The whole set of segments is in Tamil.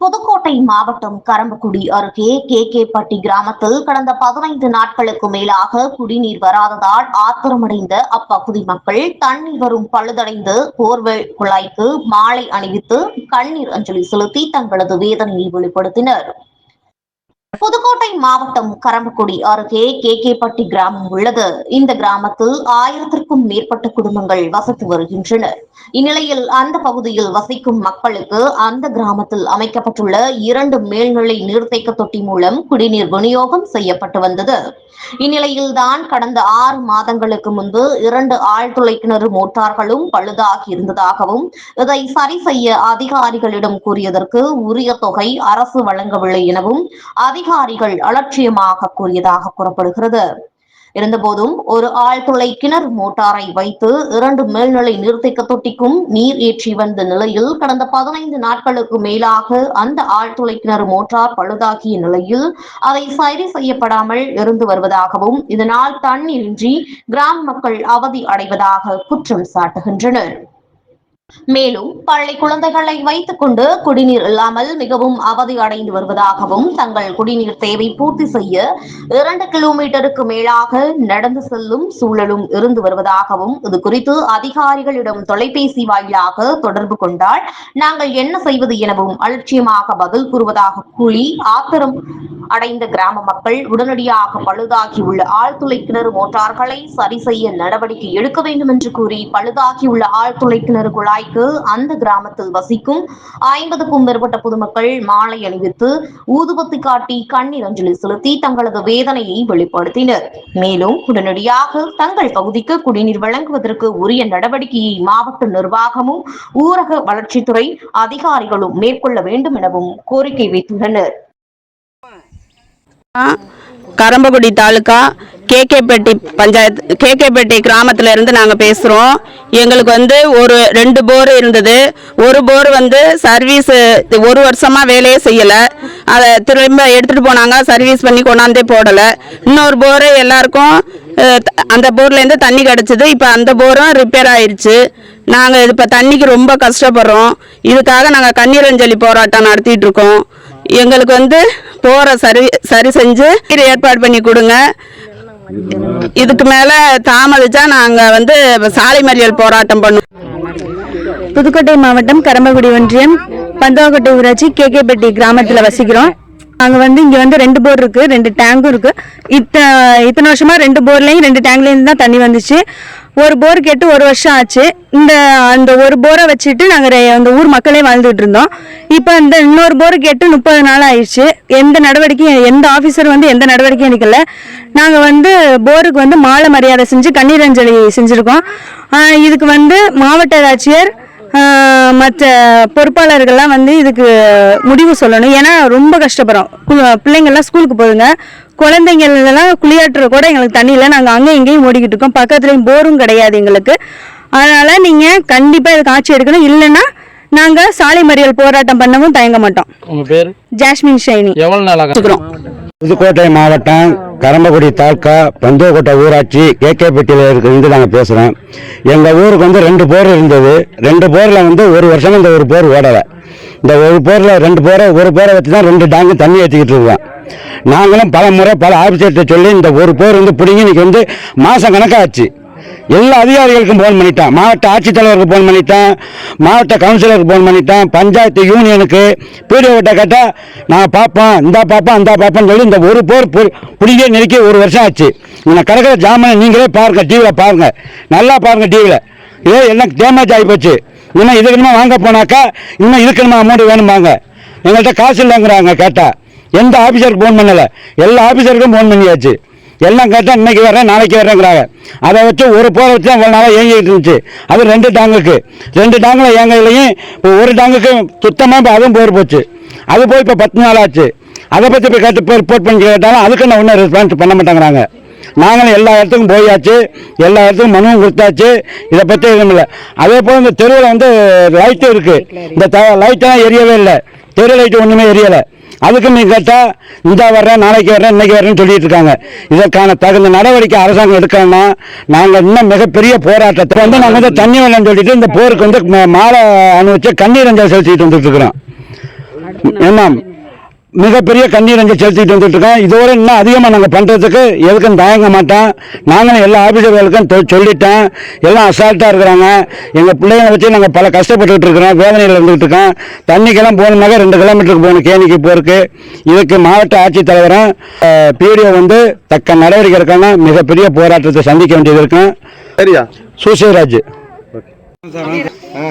புதுக்கோட்டை மாவட்டம் கரம்பக்குடி அருகே கே கே பட்டி கிராமத்தில் கடந்த பதினைந்து நாட்களுக்கு மேலாக குடிநீர் வராததால் ஆத்திரமடைந்த அப்பகுதி மக்கள் தண்ணீர் வரும் பழுதடைந்து போர்வெல் குழாய்க்கு மாலை அணிவித்து கண்ணீர் அஞ்சலி செலுத்தி தங்களது வேதனையை வெளிப்படுத்தினர். புதுக்கோட்டை மாவட்டம் கரம்பக்குடி அருகே கே கே பட்டி கிராமம் உள்ளது. இந்த கிராமத்தில் ஆயிரத்திற்கும் மேற்பட்ட குடும்பங்கள் வசித்து வருகின்றனர். இந்நிலையில் அந்த பகுதியில் வசிக்கும் மக்களுக்கு அந்த கிராமத்தில் அமைக்கப்பட்டுள்ள இரண்டு மேல்நிலை நீர்த்தேக்க தொட்டி மூலம் குடிநீர் விநியோகம் செய்யப்பட்டு வந்தது. இந்நிலையில் தான் கடந்த ஆறு மாதங்களுக்கு முன்பு இரண்டு ஆழ்துளை கிணறு மோட்டார்களும் பழுதாகி இருந்ததாகவும் இதை சரி செய்ய அதிகாரிகளிடம் கூறியதற்கு உரிய தொகை அரசு வழங்கவில்லை எனவும் அதிகாரிகள் அலட்சியமாக கூறியதாக கூறப்படுகிறது. இருந்தபோதும் ஒரு ஆழ்துளை கிணறு மோட்டாரை வைத்து இரண்டு மேல்நிலை நீர்த்தேக்க தொட்டிக்கும் நீர் ஏற்றி வந்த நிலையில் கடந்த பதினைந்து நாட்களுக்கு மேலாக அந்த ஆழ்துளை கிணறு மோட்டார் பழுதாகிய நிலையில் அதை சரி செய்யப்படாமல் இருந்து வருவதாகவும் இதனால் தண்ணீரின்றி கிராம மக்கள் அவதி அடைவதாக குற்றம் சாட்டுகின்றனர். மேலும் பள்ளி குழந்தைகளை வைத்துக் கொண்டு குடிநீர் இல்லாமல் மிகவும் அவதி அடைந்து வருவதாகவும் தங்கள் குடிநீர் தேவை பூர்த்தி செய்ய இரண்டு கிலோமீட்டருக்கு மேலாக நடந்து செல்லும் சூழலும் இருந்து வருவதாகவும் இது குறித்து அதிகாரிகளிடம் தொலைபேசி வாயிலாக தொடர்பு கொண்டால் நாங்கள் என்ன செய்வது எனவும் அலட்சியமாக பதில் கூறுவதாக கூறி ஆத்திரம் அடைந்த கிராம மக்கள் உடனடியாக பழுதாகியுள்ள ஆழ்துளை கிணறு மோட்டார்களை சரி செய்ய நடவடிக்கை எடுக்க வேண்டும் என்று கூறி பழுதாகியுள்ள ஆழ்துளை கிணறு குழாய் குழாய்க்கு அந்த கிராமத்தில் வசிக்கும் ஐம்பதுக்கும் மேற்பட்ட பொதுமக்கள் மாலை அணிவித்து ஊதுபத்தி காட்டி கண்ணீர் அஞ்சலி செலுத்தி தங்களது வேதனையை வெளிப்படுத்தினர். மேலும் உடனடியாக தங்கள் பகுதிக்கு குடிநீர் வழங்குவதற்கு உரிய நடவடிக்கையை மாவட்ட நிர்வாகமும் ஊரக வளர்ச்சித்துறை அதிகாரிகளும் மேற்கொள்ள வேண்டும் எனவும் கோரிக்கை வைத்துள்ளனர். கரம்பக்குடி தாலுக்கா கேகேப்பட்டி பஞ்சாயத்து கேகேப்பட்டி கிராமத்துல இருந்து நாங்கள் பேசுகிறோம் எங்களுக்கு வந்து ஒரு ரெண்டு போர் இருந்தது. ஒரு போர் வந்து சர்வீஸ் ஒரு வருஷமாக வேலையே செய்யலை. அதை திரும்ப எடுத்துகிட்டு போனாங்க. சர்வீஸ் பண்ணி கொண்டாந்தே போடலை. இன்னொரு போர் எல்லாருக்கும் அந்த போர்லேருந்து தண்ணி கிடச்சிது. இப்போ அந்த போரும் ரிப்பேர் ஆயிடுச்சு நாங்கள் இப்போ தண்ணிக்கு ரொம்ப கஷ்டப்படுறோம். இதுக்காக நாங்கள் கண்ணீர் அஞ்சலி போராட்டம் நடத்திட்டு இருக்கோம். எங்களுக்கு வந்து போற சரி சரி செஞ்சு இது ஏற்பாடு பண்ணி கொடுங்க. இதுக்கு மேல தாமதிச்சா நாங்க வந்து சாலை மறியல் போராட்டம் பண்ணுவோம். புதுக்கோட்டை மாவட்டம் கரம்பகுடி ஒன்றியம் பந்தவக்கோட்டை ஊராட்சி கேகேபட்டி கிராமத்தில் வசிக்கிறோம். அங்கே வந்து இங்கே வந்து ரெண்டு போர் இருக்குது ரெண்டு டேங்கும் இருக்குது இத்த இத்தனை வருஷமாக ரெண்டு போர்லேயும் ரெண்டு டேங்க்லேயும் தான் தண்ணி வந்துச்சு. ஒரு போர் கேட்டு ஒரு வருஷம் ஆச்சு. இந்த அந்த ஒரு போரை வச்சுட்டு நாங்கள் அந்த ஊர் மக்களே வாழ்ந்துட்டு இருந்தோம். இப்போ இந்த இன்னொரு போர் கேட்டு முப்பது நாள் ஆயிடுச்சு. எந்த நடவடிக்கையும் எந்த ஆஃபீஸர் வந்து எந்த நடவடிக்கையும் எடுக்கல. நாங்கள் வந்து போருக்கு வந்து மாலை மரியாதை செஞ்சு கண்ணீர் அஞ்சலி செஞ்சுருக்கோம். இதுக்கு வந்து மாவட்ட ஆட்சியர் மற்ற பொறுப்பாளர்கள்லாம் வந்து இதுக்கு முடிவு சொல்லணும். ஏன்னா ரொம்ப கஷ்டப்படுறோம். பிள்ளைங்கள்லாம் ஸ்கூலுக்கு போகுதுங்க. குழந்தைங்களெல்லாம் குளியாட்டுற கூட எங்களுக்கு தண்ணி இல்லை. நாங்கள் அங்கேயும் இங்கேயும் ஓடிக்கிட்டு இருக்கோம். பக்கத்துலேயும் போரும் கிடையாது எங்களுக்கு. அதனால் நீங்கள் கண்டிப்பாக இதுக்கு ஆட்சி எடுக்கணும். இல்லைன்னா நாங்கள் சாலை மறியல் போராட்டம் பண்ணவும் தயங்க மாட்டோம். உங்க பேர்? ஜாஸ்மின் ஷைனி. எவ்வளவு நாளாக? புதுக்கோட்டை மாவட்டம் கரம்பக்குடி தாலுக்கா பந்தோக்கோட்டை ஊராட்சி கேகேப்பட்டியில் இருந்து நாங்கள் பேசுகிறோம் எங்கள் ஊருக்கு வந்து ரெண்டு போர் இருந்தது. ரெண்டு போரில் வந்து ஒரு வருஷம் இந்த ஒரு போர் ஓடலை. இந்த ஒரு போரில் ரெண்டு போரை ஒரு போரை வச்சு தான் ரெண்டு டேங்கு தண்ணி ஏற்றிக்கிட்டு இருக்கோம். நாங்களும் பல முறை பல ஆஃபீஸர்கிட்ட சொல்லி இந்த ஒரு போர் வந்து பிடிங்கி இன்றைக்கி வந்து மாதம் கணக்காச்சு. எல்லா அதிகாரிகளுக்கும் ஃபோன் பண்ணிட்டேன். மாவட்ட ஆட்சித்தலைவருக்கு ஃபோன் பண்ணிட்டேன். மாவட்ட கவுன்சிலருக்கு ஃபோன் பண்ணிட்டேன். பஞ்சாயத்து யூனியனுக்கு பிடிஓட்ட கேட்டால் நான் பார்ப்பேன் இந்தா பார்ப்பேன் அந்த பார்ப்பேன்னு சொல்லி இந்த ஒரு போர் பிடிங்கே நெருக்கி ஒரு வருஷம் ஆச்சு. உன்னை கிடக்கிற ஜாமனை நீங்களே பாருங்கள் டிவியில் பாருங்கள் நல்லா பாருங்கள் டிவியில் இதே என்ன டேமேஜ் ஆகி போச்சு? இன்னும் இதுக்குமா வாங்க போனாக்கா இன்னும் இதுக்குமா அமௌண்ட் வேணுமாங்க எங்கள்கிட்ட காசு இல்லைங்கிறாங்க கேட்டால் எந்த ஆஃபீஸருக்கு ஃபோன் பண்ணலை? எல்லா ஆஃபீஸருக்கும் ஃபோன் பண்ணியாச்சு. எல்லாம் கேட்டால் இன்னைக்கு வரேன் நாளைக்கு வரேங்கிறாங்க அதை வச்சு ஒரு போரை வச்சு தான் இவ்வளோ நாளாக இயங்கிட்டு இருந்துச்சு. அது ரெண்டு டாங்குக்கு. ரெண்டு டாங்கில் இயங்கையிலையும் இப்போ ஒரு டாங்குக்கு சுத்தமாக இப்போ அதுவும் போர் போச்சு. அது போய் இப்போ பத்து நாள் ஆச்சு. அதை பற்றி இப்போ கேட்டு இப்போ ரிப்போர்ட் பண்ணி கேட்டாலும் அதுக்கு நான் ஒன்றும் ரெஸ்பான்ஸ் பண்ண மாட்டேங்கிறாங்க. நாங்களும் எல்லா இடத்துக்கும் போயாச்சு. எல்லா இடத்துக்கும் மனுவும் கொடுத்தாச்சு. இதை பற்றி எதுவும் இல்லை. அதே போல் இந்த தெருவில் வந்து லைட்டு இருக்குது இந்த த லைட்டெல்லாம் எரியவே இல்லை. தெரு லைட்டு ஒன்றுமே எரியலை. அதுக்கு நீ கேட்டால் இந்த வர்றேன் நாளைக்கு வர்றேன் இன்னைக்கு வர்றேன்னு சொல்லிட்டு இருக்காங்க. இதற்கான தகுந்த நடவடிக்கை அரசாங்கம் எடுக்கணும்னா நாங்கள் இன்னும் மிகப்பெரிய போராட்டத்தை வந்து நாங்கள் வந்து தண்ணி வரலன்னு சொல்லிட்டு இந்த போருக்கு வந்து மாலை அனுபவிச்சு கண்ணீர் அஞ்சல் செலுத்திட்டு வந்துட்டு இருக்கிறோம். ஏன்னா மிகப்பெரிய கண்ணீர் அங்கே செலுத்திட்டு வந்துட்டு இருக்கோம் இதோட இன்னும் அதிகமாக நாங்கள் பண்ணுறதுக்கு எதுக்கும் தயங்க மாட்டோம். நாங்களும் எல்லா ஆஃபீஸர்களுக்கும் சொல்லிட்டோம். எல்லாம் அசால்ட்டாக இருக்கிறாங்க. எங்கள் பிள்ளைங்களை வச்சு நாங்கள் பல கஷ்டப்பட்டுட்டு இருக்கிறோம். வேதனையில் இருந்துகிட்டு இருக்கோம். தண்ணிக்கெல்லாம் போகணுனாக்க ரெண்டு கிலோமீட்டருக்கு போகணும். கேணிக்கு போகிறதுக்கு இதுக்கு மாவட்ட ஆட்சித்தலைவரும் பிடிஓ வந்து தக்க நடவடிக்கை எடுக்கணும் மிகப்பெரிய போராட்டத்தை சந்திக்க வேண்டியது இருக்கும். சரியா? சூசேராஜ் ஆ.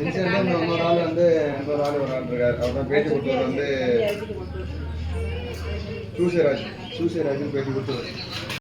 இன்னொரு ஆள் வந்து ஆள் ஒரு ஆள் இருக்காரு அவர் தான் பேட்டி கொடுத்தவர் வந்து சூசேராஜ். சூசேராஜ் பேட்டி கொடுத்தவர்